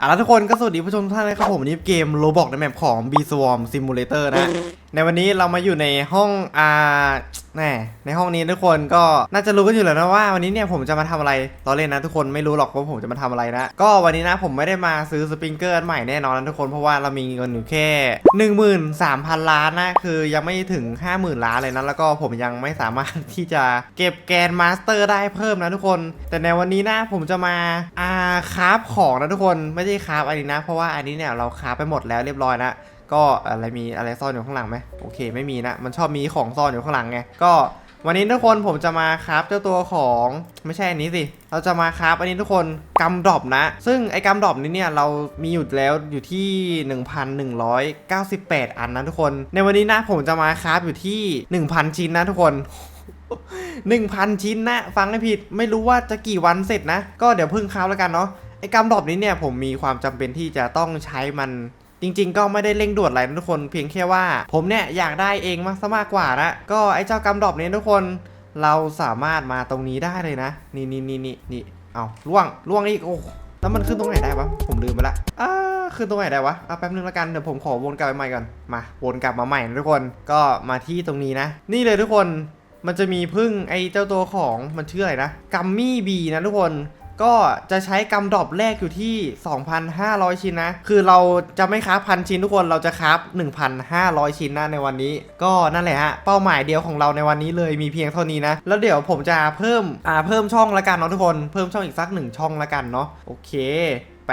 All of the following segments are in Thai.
อะแล้วทุกคนก็สวัสดีผู้ชมทุกท่านนะครับผมวันนี้เกมโ o บอกในแมปของ B Swarm Simulator นะ ในวันนี้เรามาอยู่ในห้องอ่าแน่ในห้องนี้ทุกคนก็น่าจะรู้กันอยู่แล้วนะว่าวันนี้เนี่ยผมจะมาทำอะไรเราเล่นนะทุกคนไม่รู้หรอกว่าผมจะมาทำอะไรนะก็วันนี้นะผมไม่ได้มาซื้อสปริงเกอร์ใหม่แน่นอนนะทุกคนเพราะว่าเรามีเงินอยู่แค่13,000 ล้านนะคือยังไม่ถึง 50,000 ล้านเลยนะแล้วก็ผมยังไม่สามารถที่จะเก็บแกนมาสเตอร์ได้เพิ่มนะทุกคน แต่ในวันนี้นะผมจะมาอาคราฟของนะทุกคนไม่ใช่คราฟอันนี้นะ เพราะว่าอันนี้เนี่ยเราคราฟไปหมดแล้วเรียบร้อยนะ ก็อะไรมีอะไรซ่อนอยู่ข้างหลังไหมโอเค ไม่มีนะมันชอบมีของซ่อนอยู่ข้างหลังไงก็วันนี้ทุกคนผมจะมาคราฟเจ้าตัวของไม่ใช่อันนี้สิ เราจะมาคราฟอันนี้ทุกคนกำดรอปนะ ซึ่งไอ้กำดรอปนี้เนี่ยเรามีอยู่แล้วอยู่ที่ 1,198 อันนะทุกคน ในวันนี้นะผมจะมาคราฟอยู่ที่ 1,000 ชิ้นนะทุกคน1,000 ชิ้นนะ ฟังไม่ผิดไม่รู้ว่าจะกี่วันเสร็จนะ ก็เดี๋ยวพึ่งคราฟแล้วกันเนาะไอ้กำดรอปนี้เนี่ยผมมีความจำเป็นที่จะต้องใช้มัน จริง ๆ ก็ไม่ได้เร่งด่วนอะไรนะทุกคนเพียงแค่ว่า ผมเนี่ยอยากได้เองมากซะมากกว่านะก็ไอ้เจ้ากำดรอปนี้ทุกคน เราสามารถมาตรงนี้ได้เลยนะ นี่นี่นี่นี่นี่เอาล่วงล่วงอีกโอ้แล้วมันขึ้นตรงไหนได้วะผมลืมไปละอ่าขึ้นตรงไหนได้วะเอาแป๊บนึงละกันเดี๋ยวผมขอวนกลับไปใหม่ก่อนมาวนกลับมาใหม่นะทุกคนก็มาที่ตรงนี้นะ นี่เลยทุกคนมันจะมีพึ่งไอ้เจ้าตัวของมันชื่ออะไรนะกัมมี่บีนะทุกคน ก็จะใช้กำดรอปแรกอยู่ที่ 2,500 ชิ้นนะ คือเราจะไม่คราพันชิ้นทุกคนเราจะครา1,500 ชิ้นนะในวันนี้ ก็นั่นแหละฮะ เป้าหมายเดียวของเราในวันนี้เลยมีเพียงเท่านี้นะ แล้วเดี๋ยวผมจะเพิ่มอ่าเพิ่มช่องละกันเนาะทุกคนเพิ่มช่องอีกสักหนึ่งช่องละกันเนาะโอเคไป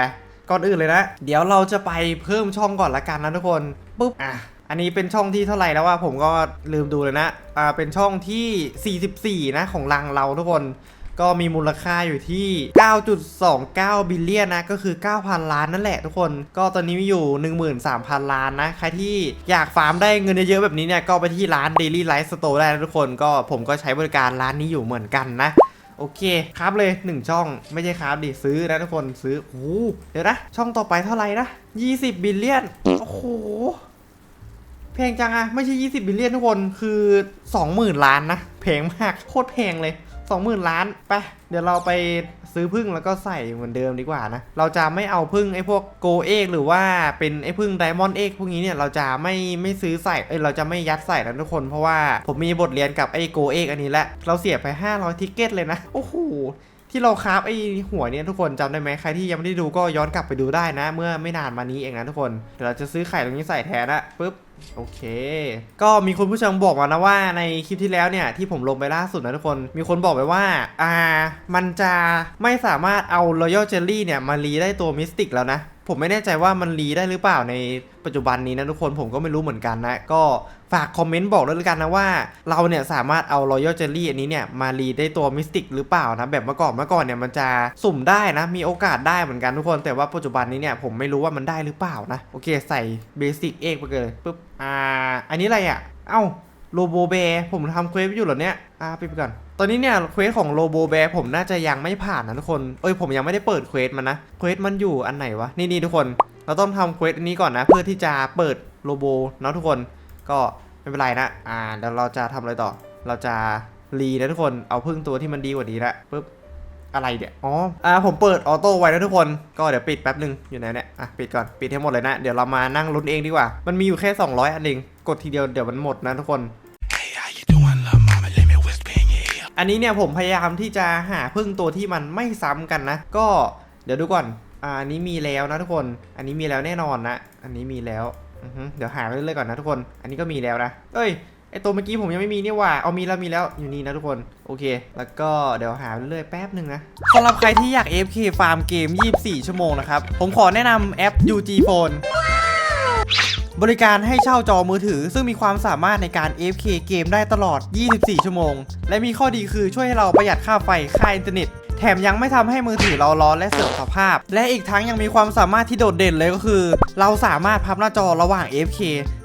ก่อนอื่นเลยนะ เดี๋ยวเราจะไปเพิ่มช่องก่อนละกันนะทุกคนปุ๊บอะอันนี้เป็นช่องที่เท่าไหร่แล้วว่าผมก็ลืมดูเลยนะ อ่า เป็นช่องที่ 44 นะของรังเราทุกคน ก็มีมูลค่าอยู่ที่ 9.29 บิลเลียนนะ ก็คือ 9,000 ล้านนั่นแหละทุกคน ก็ตอนนี้มีอยู่ 13,000 ล้านนะ ใครที่อยากฟาร์มได้เงินเยอะๆแบบนี้เนี่ย ก็ไปที่ร้าน Daily Life Store ได้นะทุกคน ก็ผมก็ใช้บริการร้านนี้อยู่เหมือนกันนะโอเคครับเลย 1 ช่องไม่ใช่ครับดิซื้อนะทุกคนซื้อโอ้โหเดี๋ยวนะ ช่องต่อไปเท่าไหร่นะ 20 บิลเลียน โอ้โหแพงจังอะไม่ใช่ 20 บิลเลียนทุกคนคือ 20,000 ล้านนะแพงมากโคตรแพงเลย สองหมื่นล้านไปเดี๋ยวเราไปซื้อพึ่งแล้วก็ใส่เหมือนเดิมดีกว่านะ เราจะไม่เอาพึ่งไอ้พวกโกเอกหรือว่าเป็นไอ้พึ่งไดมอนด์เอกพวกนี้เนี่ยเราจะไม่ไม่ซื้อใส่เอ้ยเราจะไม่ยัดใส่นะทุกคนเพราะว่าผมมีบทเรียนกับไอ้โกเอกอันนี้แหละเราเสียไป 500ทิกเก็ตเลยนะ โอ้โห ที่เราคราฟไอ้หัวเนี่ยทุกคนจำได้ไหมใครที่ยังไม่ได้ดูก็ย้อนกลับไปดูได้นะ เมื่อไม่นานมานี้เองนะทุกคนเดี๋ยวเราจะซื้อไข่ตรงนี้ใส่แทนนะปุ๊บโอเค ก็มีคุณผู้ชมบอกมานะว่าในคลิปที่แล้วเนี่ยที่ผมลงไปล่าสุดนะทุกคน มีคนบอกไปว่า อ่า มันจะไม่สามารถเอารอยัลเจลลี่เนี่ยมารีได้ตัวมิสติกแล้วนะ ผมไม่แน่ใจว่ามันรีได้หรือเปล่าในปัจจุบันนี้นะทุกคนผมก็ไม่รู้เหมือนกันนะ ก็ฝากคอมเมนต์บอกด้วยแล้วกันนะว่า เราเนี่ยสามารถเอา Royal Jelly อันนี้เนี่ยมารีได้ตัวมิสติกหรือเปล่านะ แบบเมื่อก่อนเมื่อก่อนเนี่ยมันจะสุ่มได้นะ มีโอกาสได้เหมือนกันทุกคนแต่ว่าปัจจุบันนี้เนี่ยผมไม่รู้ว่ามันได้หรือเปล่านะโอเคใส่เบสิกเอกไปเลยปุ๊บอ่าอันนี้อะไรอะ เอ้าโลโบแบผมทำเควสอยู่เหรอเนี่ยอ่าปิดไปก่อน ตอนนี้เนี่ยเควสของโลโบแบผมน่าจะยังไม่ผ่านนะทุกคน เอ้ยผมยังไม่ได้เปิดเควสมันนะ เควสมันอยู่อันไหนวะ นี่นี่ทุกคน เราต้องทำเควสอันนี้ก่อนนะ เพื่อที่จะเปิดโลโบเนาะทุกคน ก็ไม่เป็นไรนะ อ่าเดี๋ยวเราจะทำอะไรต่อ เราจะรีนะทุกคน เอาพึ่งตัวที่มันดีกว่านี้ละปุ๊บ อะไรเนี่ย อ๋อ อ่าผมเปิดออโต้ไว้นะทุกคน ก็เดี๋ยวปิดแป๊บหนึ่งอยู่ไหนเนี่ย อะปิดก่อน ปิดให้หมดเลยนะ เดี๋ยวเรามานั่งลุ้นเองดีกว่า มันมีอยู่แค่ 200 อันเอง กดทีเดียวเดี๋ยวมันหมดนะทุกคน อันนี้เนี่ยผมพยายามที่จะหาพึ่งตัวที่มันไม่ซ้ำกันนะ ก็เดี๋ยวดูก่อนอันนี้มีแล้วนะทุกคน อันนี้มีแล้วแน่นอนนะ อันนี้มีแล้ว เดี๋ยวหาไปเรื่อยๆก่อนนะทุกคน อันนี้ก็มีแล้วนะ เอ้ย ไอตัวเมื่อกี้ผมยังไม่มีนี่ว่า เอามีแล้วมีแล้วอยู่นี่นะทุกคน โอเค แล้วก็เดี๋ยวหาไปเรื่อยๆแป๊บหนึ่งนะสำหรับใครที่อยาก AFK ฟาร์มเกม 24 ชั่วโมงนะครับ ผมขอแนะนำแอป UG Phone บริการให้เช่าจอมือถือ ซึ่งมีความสามารถในการ AFK เกมได้ตลอด 24 ชั่วโมง และมีข้อดีคือช่วยให้เราประหยัดค่าไฟ ค่าอินเทอร์เน็ต แถมยังไม่ทำให้มือถือเราร้อนและเสื่อมสภาพ และอีกทั้งยังมีความสามารถที่โดดเด่นเลยก็คือ เราสามารถพับหน้าจอระหว่าง F K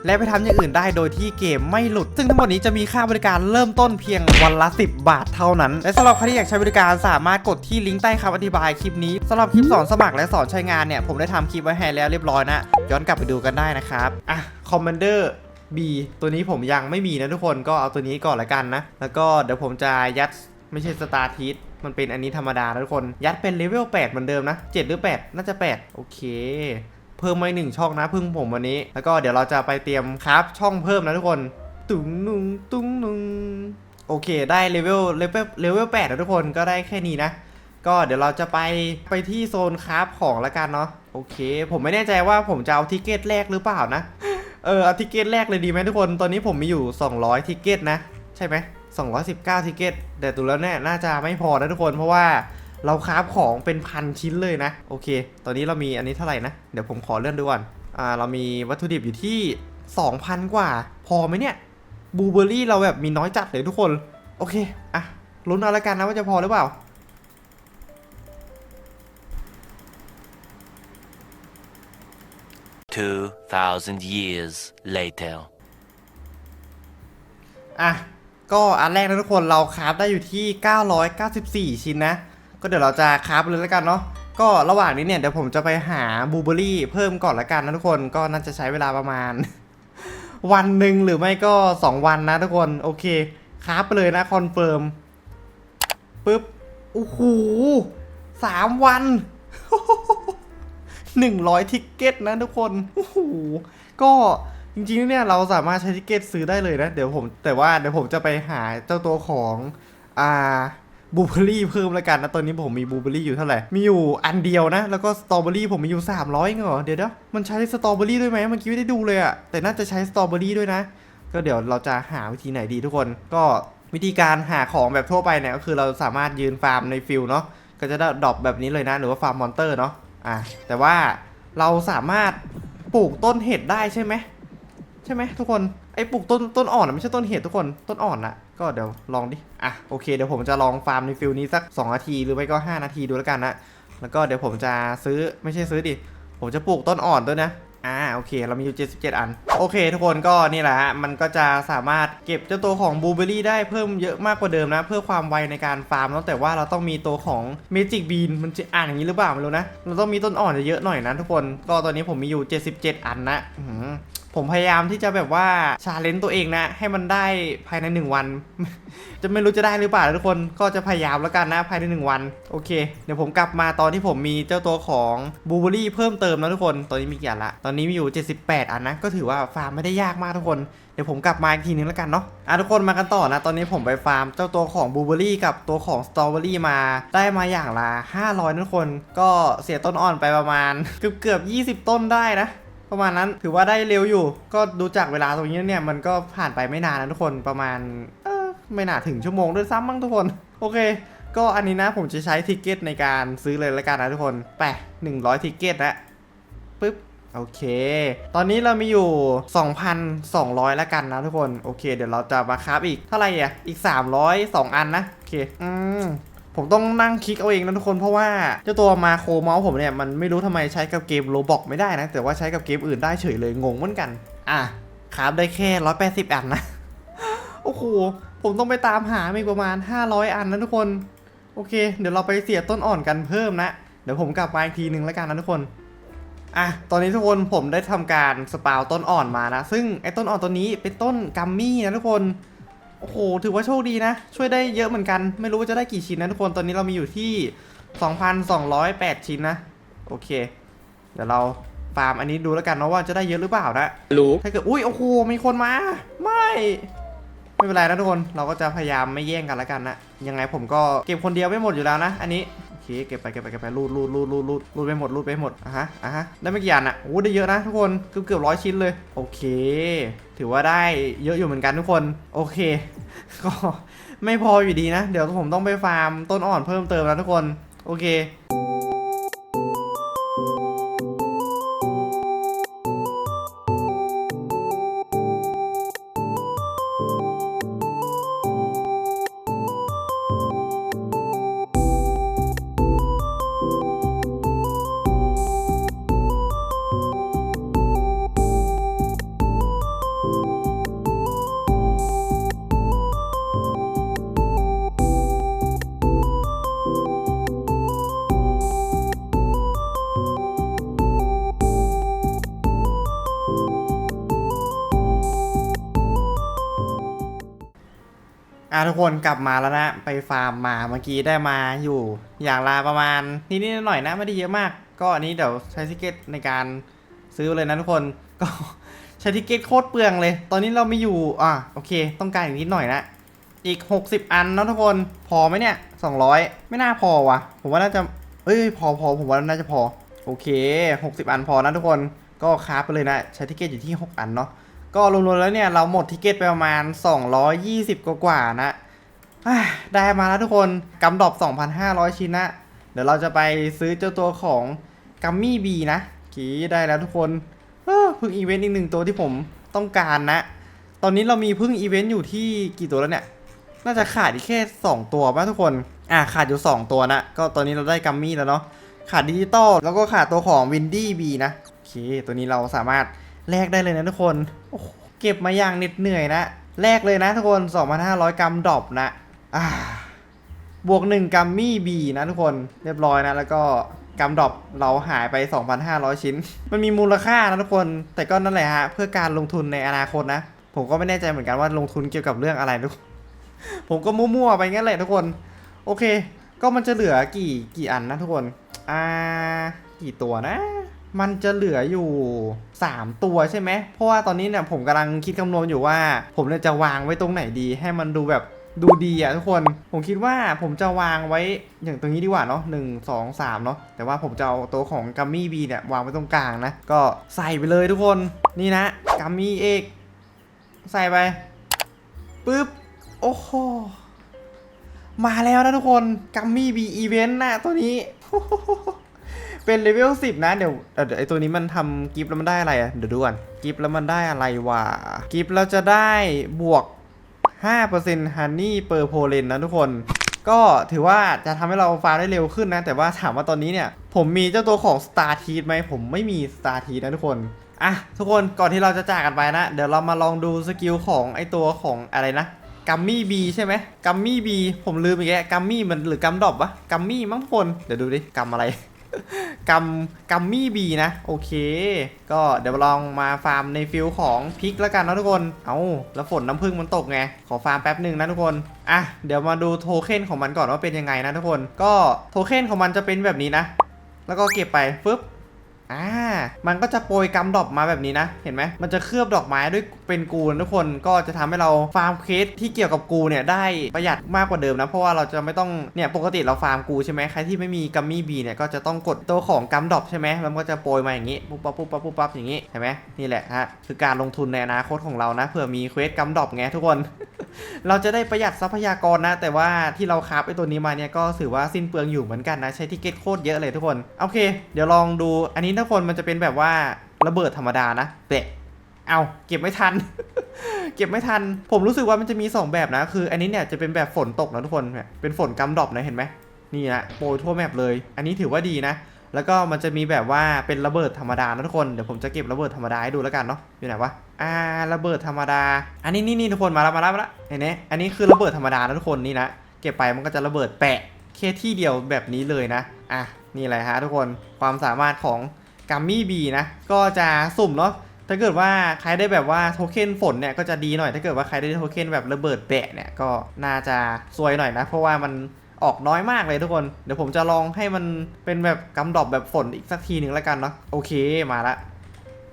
และไปทำอย่างอื่นได้โดยที่เกมไม่หลุด ซึ่งทั้งหมดนี้จะมีค่าบริการเริ่มต้นเพียงวันละ 10 บาทเท่านั้น และสำหรับใครที่อยากใช้บริการสามารถกดที่ลิงก์ใต้คำอธิบายคลิปนี้สำหรับคลิปสอนสมัครและสอนใช้งานเนี่ยผมได้ทำคลิปไว้ให้แล้วเรียบร้อยนะ ย้อนกลับไปดูกันได้นะครับอะ Commander B ตัวนี้ผมยังไม่มีนะทุกคนก็เอาตัวนี้ก่อนละกันนะ แล้วก็เดี๋ยวผมจะยัด ไม่ใช่สตาร์ทีสมันเป็นอันนี้ธรรมดาทุกคน ยัดเป็นเลเวล8เหมือนเดิมนะ 7 หรือ 8 น่าจะ 8 โอเค เพิ่มมาหนึ่งช่องนะเพึ่งผมวันนี้ แล้วก็เดี๋ยวเราจะไปเตรียมคราฟช่องเพิ่มนะทุกคน ตุ้งนุงตุ้งนุงโอเค ได้เลเวลเลเวลเลเวล8แล้วทุกคนก็ได้แค่นี้นะ ก็เดี๋ยวเราจะไปไปที่โซนคราฟของแล้วกันเนาะโอเค ผมไม่แน่ใจว่าผมจะเอาทิเกตแรกหรือเปล่านะ เออเอาทิเกตแรกเลยดีไหมทุกคน ตอนนี้ผมมีอยู่ 200 ทิเกตนะ ใช่ไหม 219ทิกเก็ตแต่ดูแล้วเนี่ยน่าจะไม่พอนะทุกคนเพราะว่าเราคราฟของเป็นพันชิ้นเลยนะ โอเค ตอนนี้เรามีอันนี้เท่าไหร่นะ เดี๋ยวผมขอเลื่อนดูก่อนอ่าเรามีวัตถุดิบอยู่ที่ 2,000 กว่า พอไหมเนี่ยบูเบอรี่เราแบบมีน้อยจัดเลยทุกคน โอเค อะลุ้นเอาละกันนะว่าจะพอหรือเปล่า2,000 years later. อะ ก็อันแรกนะทุกคนเราคราฟได้อยู่ที่ 994 ชิ้นนะ ก็เดี๋ยวเราจะคราฟเลยแล้วกันเนาะก็ระหว่างนี้เนี่ยเดี๋ยวผมจะไปหาบูเบอรี่เพิ่มก่อนละกันนะทุกคนก็น่าจะใช้เวลาประมาณ วันหนึ่งหรือไม่ก็ 2 วันนะทุกคนโอเคคราฟไปเลยนะคอนเฟิร์มปึ๊บโอ้โหสามวันหนึ่งร้อยทิกเก็ตนะทุกคนโอ้โหก็ จริงๆเนี่ยเราสามารถใช้ทิกเก็ตซื้อได้เลยนะ เดี๋ยวผมแต่ว่าเดี๋ยวผมจะไปหาเจ้าตัวของอ่าบูเบอรี่เพิ่มแล้วกันนะตอนนี้ผมมีบูเบอรี่อยู่เท่าไหร่ มีอยู่อันเดียวนะ แล้วก็สตรอเบอรี่ผมมีอยู่ 300เองเหรอ เดี๋ยวเดี๋ยวมันใช้สตรอเบอรี่ด้วยไหมเมื่อกี้ไม่ได้ดูเลยอะแต่น่าจะใช้สตรอเบอรี่ด้วยนะ ก็เดี๋ยวเราจะหาวิธีไหนดีทุกคน ก็วิธีการหาของแบบทั่วไปเนี่ยก็คือเราสามารถยืนฟาร์มในฟิลเนาะ ก็จะได้ดรอปแบบนี้เลยนะ หรือว่าฟาร์มมอนเตอร์เนาะ อะแต่ว่าเราสามารถปลูกต้นเห็ดได้ใช่ไหม ใช่ไหมทุกคนไอ้ปลูกต้นต้นอ่อนอะไม่ใช่ต้นเห็ดทุกคนต้นอ่อนนะก็เดี๋ยวลองดิอะโอเคเดี๋ยวผมจะลองฟาร์มในฟิลนี้สัก2นาทีหรือไม่ก็ 5 นาทีดูแล้วกันนะแล้วก็เดี๋ยวผมจะซื้อไม่ใช่ซื้อดิผมจะปลูกต้นอ่อนด้วยนะอ่าโอเค เรามีอยู่ 77 อัน โอเค ทุกคนก็นี่แหละฮะมันก็จะสามารถเก็บเจ้าตัวของบลูเบอรี่ได้เพิ่มเยอะมากกว่าเดิมนะ เพื่อความไวในการฟาร์มเนอะแต่ว่าเราต้องมีตัวของเมจิกบีนมันจะอ่านอย่างนี้หรือเปล่าไม่รู้นะ เราต้องมีต้นอ่อนเยอะๆหน่อยนะทุกคนก็ตอนนี้ผมมีอยู่ 77 อันนะอื ผมพยายามที่จะแบบว่าชาเลนจ์ตัวเองนะ ให้มันได้ภายใน 1 วัน จะไม่รู้จะได้หรือเปล่าทุกคนก็จะพยายามแล้วกันนะภายใน 1 วัน โอเค เดี๋ยวผมกลับมาตอนที่ผมมีเจ้าตัวของบูเบอรี่เพิ่มเติมนะทุกคน ตอนนี้มีกี่อันละ ตอนนี้มีอยู่ 78 อันนะ ก็ถือว่าฟาร์มไม่ได้ยากมากทุกคนเดี๋ยวผมกลับมาอีกทีนึงแล้วกันเนาะอะทุกคนมากันต่อนะ ตอนนี้ผมไปฟาร์มเจ้าตัวของบลูเบอรี่กับตัวของสตรอเบอรี่มาได้มาอย่างละ500นะทุกคน ก็เสียต้นอ่อนไปประมาณเกือบเกือบ20 ต้นได้นะ ประมาณนั้นถือว่าได้เร็วอยู่ ก็ดูจากเวลาตรงนี้เนี่ยมันก็ผ่านไปไม่นานนะทุกคนประมาณเออไม่น่าถึงชั่วโมงด้วยซ้ำมั้งทุกคน โอเค ก็อันนี้นะผมจะใช้ทิกเก็ตในการซื้อเลยละกันนะทุกคนไป100ทิกเก็ตละปึ๊บโอเค ตอนนี้เรามีอยู่ 2,200 แล้วกันนะทุกคน โอเค เดี๋ยวเราจะมาคราฟอีกเท่าไหร่อะ อีก 302 อันนะ โอเค อืม ผมต้องนั่งคลิกเอาเองนะทุกคนเพราะว่าเจ้าตัวมาโคเมาส์ผมเนี่ย มันไม่รู้ทำไมใช้กับเกมโรบอกไม่ได้นะ แต่ว่าใช้กับเกมอื่นได้เฉยเลยงงเหมือนกัน อะครับได้แค่ 180 อันนะ โอ้โห ผมต้องไปตามหาอีกประมาณ 500 อันนะทุกคน โอเค เดี๋ยวเราไปเสียต้นอ่อนกันเพิ่มนะ เดี๋ยวผมกลับมาอีกทีหนึ่งแล้วกันนะทุกคนอะ ตอนนี้ทุกคนผมได้ทำการสปาวต้นอ่อนมานะ ซึ่งไอ้ต้นอ่อนตัวนี้เป็นต้นกัมมี่นะทุกคน โอ้โห ถือว่าโชคดีนะ ช่วยได้เยอะเหมือนกัน ไม่รู้ว่าจะได้กี่ชิ้นนะทุกคน ตอนนี้เรามีอยู่ที่ 2,208 ชิ้นนะ โอเค เดี๋ยวเราฟาร์มอันนี้ดูแล้วกันเนาะว่าจะได้เยอะหรือเปล่านะ รู้ ถ้าเกิด อุ้ย โอ้โห มีคนมา ไม่ ไม่เป็นไรนะทุกคน เราก็จะพยายามไม่แย่งกันแล้วกันนะ ยังไงผมก็เก็บคนเดียวไม่หมดอยู่แล้วนะ อันนี้โอเค เก็บไปเก็บไปเก็บไปรูดรูดรูดรูดรูดรูดไปหมดรูดไปหมดอะฮะอะฮะได้ไม่กี่อันอะโอ้ได้เยอะนะทุกคนเกือบเกือบร้อยชิ้นเลย โอเค ถือว่าได้เยอะอยู่เหมือนกันทุกคน โอเค ก็ไม่พออยู่ดีนะ เดี๋ยวผมต้องไปฟาร์มต้นอ่อนเพิ่มเติมนะทุกคน โอเค ทุกคนกลับมาแล้วนะไปฟาร์มมาเมื่อกี้ได้มาอยู่อย่างละประมาณนิดๆหน่อยๆนะไม่ได้เยอะมาก ก็อันนี้เดี๋ยวใช้ทิเก็ตในการซื้อเลยนะทุกคนก็ใช้ทิเก็ตโคตรเปลืองเลย ตอนนี้เราไม่อยู่อะโอเค ต้องการอีกนิดหน่อยนะอีก 60 อันนะทุกคนพอไหมเนี่ย200 ไม่น่าพอวะผมว่าน่าจะเอ้ยพอพอผมว่าน่าจะพอ โอเค 60 อันพอนะทุกคนก็คราฟไปเลยนะใช้ทิเก็ตอยู่ที่ 6 อันเนาะ ก็รวมๆแล้วเนี่ยเราหมดทิเก็ตไปประมาณ 220 กว่าๆนะอะได้มาแล้วทุกคนกำดอบ 2,500 ชิ้นนะ เดี๋ยวเราจะไปซื้อเจ้าตัวของกัมมี่บีนะกีได้แล้วทุกคนเพิ่งอีเวนต์อีกหนึ่งตัวที่ผมต้องการนะ ตอนนี้เรามีพิ่งอีเวนต์อยู่ที่กี่ตัวแล้วเนี่ย น่าจะขาดอีกแค่ 2 ตัวป่ะทุกคน อะขาดอยู่ 2 ตัวนะ ก็ตอนนี้เราได้กัมมี่แล้วเนาะ ขาดดิจิตอลแล้วก็ขาดตัวของวินดี้บีนะ โอเค ตัวนี้เราสามารถ แลกได้เลยนะทุกคนโอ้เก็บมาอย่างเหน็ดเหนื่อยนะ แลกเลยนะทุกคน 2,500 กรัมดรอปนะ อ่า บวก 1 กรัมมี่บีนะทุกคน เรียบร้อยนะ แล้วก็กรัมดรอปเราหายไป 2,500 ชิ้น มันมีมูลค่านะทุกคน แต่ก็นั่นแหละฮะ เพื่อการลงทุนในอนาคตนะ ผมก็ไม่แน่ใจเหมือนกันว่าลงทุนเกี่ยวกับเรื่องอะไรทุก ผมก็มั่วๆไปงั้นแหละทุกคน โอเค ก็มันจะเหลือกี่กี่อันนะทุกคน อ่า กี่ตัวนะ มันจะเหลืออยู่ 3 ตัวใช่ไหม เพราะว่าตอนนี้เนี่ยผมกำลังคิดคำนวณอยู่ว่า ผมเนี่ยจะวางไว้ตรงไหนดี ให้มันดูแบบดูดีอะทุกคน ผมคิดว่าผมจะวางไว้อย่างตรงนี้ดีกว่าเนาะหนึ่งสองสามเนาะ แต่ว่าผมจะเอาตัวของกัมมี่บีเนี่ยวางไว้ตรงกลางนะ ก็ใส่ไปเลยทุกคน นี่นะกัมมี่เอกใส่ไปปึ๊บ โอ้โห มาแล้วนะทุกคนกัมมี่บีอีเวนต์นะตัวนี้ เป็นเลเวล10นะ เดี๋ยวเดี๋ยวไอตัวนี้มันทำกิฟต์แล้วมันได้อะไรอะเดี๋ยวดูก่อนกิฟต์แล้วมันได้อะไรวะกิฟต์เราจะได้บวก5% Honey per Pollen นนะทุกคน ก็ถือว่าจะทำให้เราฟาร์มได้เร็วขึ้นนะ แต่ว่าถามว่าตอนนี้เนี่ย ผมมีเจ้าตัวของ Star t e a t ไหมผมไม่มี Star t e a t นะทุกคนอะทุกคนก่อนที่เราจะจากกันไปนะ เดี๋ยวเรามาลองดูสกิลของไอตัวของอะไรนะกัมมี่บีใช่ไหมกัมมี่บีผมลืมอีกแล้วกัมมี่มันหรือกัมดอบวะกัมมี่มั้งทุกคนเดี๋ยวดูดิกัมอะไร กัมกัมมี่บีนะ โอเค ก็เดี๋ยวลองมาฟาร์มในฟิลของพริกแล้วกันนะทุกคน เอาแล้วฝนน้ำพึ่งมันตกไง ขอฟาร์มแป๊บหนึ่งนะทุกคน อะ เดี๋ยวมาดูโทเค็นของมันก่อนว่าเป็นยังไงนะทุกคน ก็โทเค็นของมันจะเป็นแบบนี้นะ แล้วก็เก็บไปฟึบ อ่า มันก็จะโปรยกำดอกมาแบบนี้นะ เห็นไหม มันจะเคลือบดอกไม้ด้วยเป็นกูนทุกคน ก็จะทำให้เราฟาร์มเคสที่เกี่ยวกับกูเนี่ยได้ประหยัดมากกว่าเดิมนะ เพราะว่าเราจะไม่ต้อง เนี่ย ปกติเราฟาร์มกูใช่ไหมใครที่ไม่มีกัมมี่บีเนี่ย ก็จะต้องกดตัวของกัมดอกใช่ไหมแล้วมันก็จะโปรยมาอย่างนี้ ปุ๊บปั๊บปุ๊บปั๊บปุ๊บปั๊บอย่างนี้ เห็นไหมนี่แหละฮะ คือการลงทุนในอนาคตของเรานะ เผื่อมีเควสกัมดอกไงทุกคน เราจะได้ประหยัดทรัพยากรนะ แต่ว่าที่เราคราฟไอตัวนี้มาเนี่ยก็ถือว่าสิ้นเปลืองอยู่เหมือนกันนะ ใช้ทิเก็ตโคตรเยอะเลยทุกคน โอเค เดี๋ยวลองดู อันนี้ทุกคนมันจะเป็นแบบว่าระเบิดธรรมดานะเตะเอาเก็บไม่ทัน เก็บไม่ทัน ผมรู้สึกว่ามันจะมี 2 แบบนะ คืออันนี้เนี่ยจะเป็นแบบฝนตกนะทุกคนเนี่ยเป็นฝนกำดรอปนะเห็นไหมนี่นะโปรยทั่วแมปเลย อันนี้ถือว่าดีนะ แล้วก็มันจะมีแบบว่าเป็นระเบิดธรรมดานะทุกคนเดี๋ยวผมจะเก็บระเบิดธรรมดาให้ดูแล้วกันเนาะอยู่ไหนวะอ่าระเบิดธรรมดา อันนี้นี่นี่ทุกคนมาแล้วมาแล้วมาแล้วเห็นไหมอันนี้คือระเบิดธรรมดานะทุกคนนี่นะเก็บไปมันก็จะระเบิดแปะแค่ที่เดียวแบบนี้เลยนะอะนี่แหละฮะทุกคนความสามารถของ กัมมี่บีนะ ก็จะสุ่มเนาะถ้าเกิดว่าใครได้แบบว่าโทเค็นฝนเนี่ยก็จะดีหน่อย ถ้าเกิดว่าใครได้โทเค็นแบบระเบิดแปะเนี่ยก็น่าจะซวยหน่อยนะ เพราะว่ามันออกน้อยมากเลยทุกคน เดี๋ยวผมจะลองให้มันเป็นแบบกำดอบแบบฝนอีกสักทีหนึ่งแล้วกันเนาะ โอเคมาละ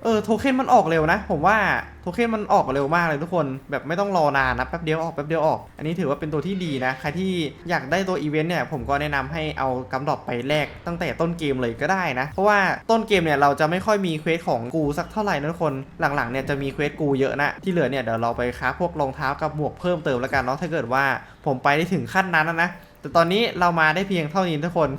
เออโทเค็นมันออกเร็วนะ ผมว่าโทเค็นมันออกเร็วมากเลยทุกคนแบบไม่ต้องรอนานนะแป๊บเดียวออกแป๊บเดียวออก อันนี้ถือว่าเป็นตัวที่ดีนะ ใครที่อยากได้ตัวอีเวนต์เนี่ยผมก็แนะนำให้เอากำดอบไปแลกตั้งแต่ต้นเกมเลยก็ได้นะ เพราะว่าต้นเกมเนี่ยเราจะไม่ค่อยมีเควสของกูสักเท่าไหร่นะทุกคนหลังๆเนี่ยจะมีเควสกูเยอะนะที่เหลือเนี่ยเดี๋ยวเราไปค้าพวกรองเท้ากับหมวกเพิ่มเติมแล้วกันเนาะถ้าเกิดว่าผมไปได้ถึงขั้นนั้นนะแต่ตอนนี้เรามาได้เพียงเท่านี้ทุกคน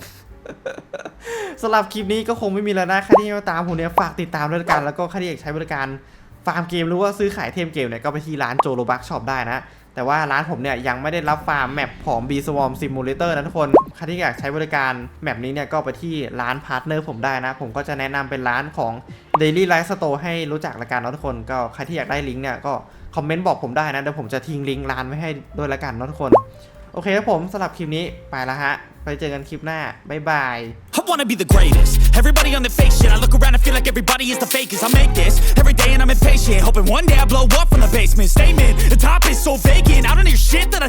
สำหรับคลิปนี้ก็คงไม่มีแล้วนะใครที่มาตามผมเนี่ยฝากติดตามด้วยกันแล้วก็ใครที่อยากใช้บริการฟาร์มเกมหรือว่าซื้อขายเทมเกมเนี่ยก็ไปที่ร้านโจโ o บักช็อปได้นะ แต่ว่าร้านผมเนี่ยยังไม่ได้รับฟาร์มแมปของ B Swarm Simulator นะทุกคน ใครที่อยากใช้บริการแมปนี้เนี่ยก็ไปที่ร้านพาร์ทเนอร์ผมได้นะ ผมก็จะแนะนำเป็นร้านของ Daily Life Store ให้รู้จักละกันนะทุกคน ก็ใครที่อยากได้ลิงก์เนี่ยก็คอมเมนต์บอกผมได้นะเดี๋ยวผมจะทิ้งลิงก์ร้านไว้ให้ด้วยละกันนะทุกคน โอเคครับผมสำหรับคลิปนี้ไปแล้วฮะ ไปเจอกันคลิปหน้า บ๊ายบาย I wanna be the greatest. Everybody on the fake shit. I look around and feel like everybody is the fakest. I make this every day and I'm impatient. Hoping one day I blow up from the basement. Statement, the top is so vacant. I don't hear shit that I